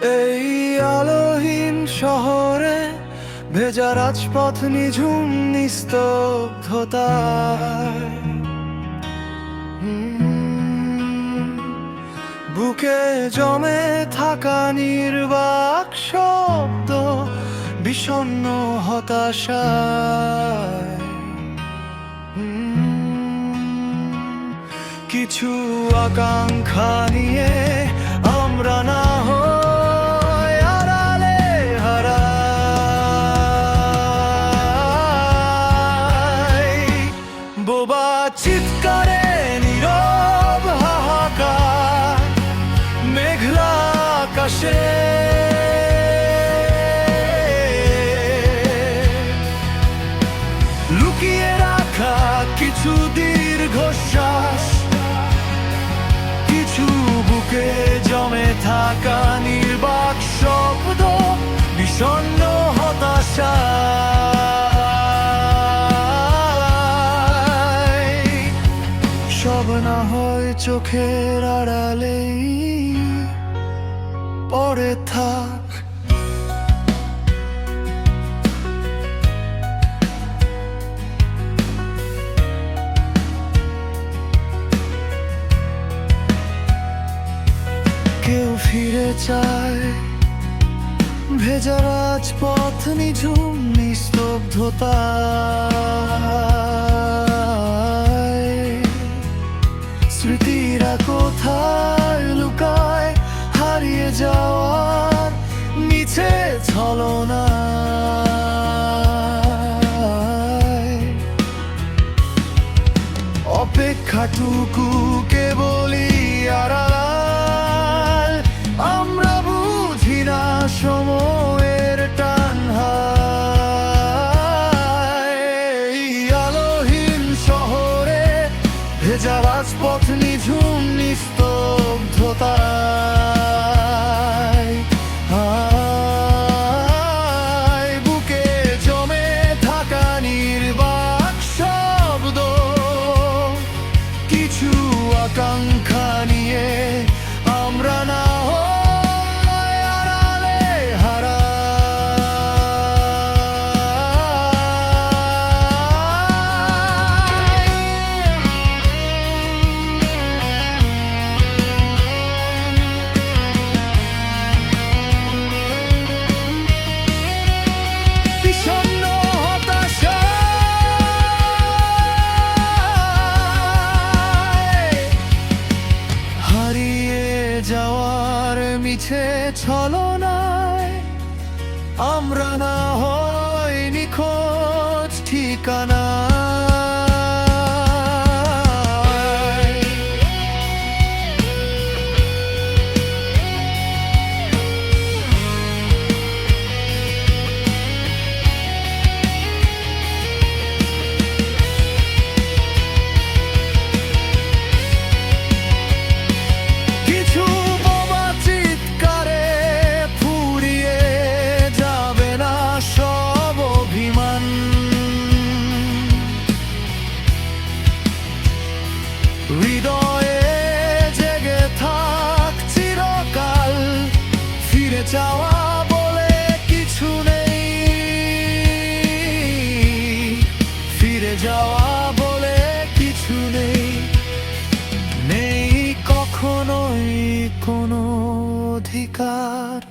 এই আলোহীন শহরে ভেজা রাজপথ নিঝুম নিস্তব্ধতায় হুম, বুকে জমে থাকা নির্বাক শব্দ বিষণ্ণ হতাশা কিছু আকাঙ্ক্ষা নিয়ে আকাশে লুকিয়ে রাখা কিছু দীর্ঘশ্বাস, কিছু বুকে জমে থাকা নির্বাক শব্দ, বিষণ্ণ হতাশা। সব হয় চোখের আড়ালেই পরে থাক। কেউ ফিরে চায় ভেজা রাজপথ নিঝুম নিস্তব্ধতা। অপেক্ষাটুকু কেবলই আড়াল। আমরা বুঝি না সময়ের টান আলোহীন শহরে ভেজা রাজপথ নিঝুম নিস্তব্ধতায়। কিছু আকাঙ্ক্ষা নিয়ে আমরা না যাওয়ার মিছে ছলনায় আমরা না হয় নিখোঁজ ঠিকানা যাওয়া বলে কিছু নেই। ফিরে যাওয়া বলে কিছু নেই। নেই কখনোই কোনো অধিকার।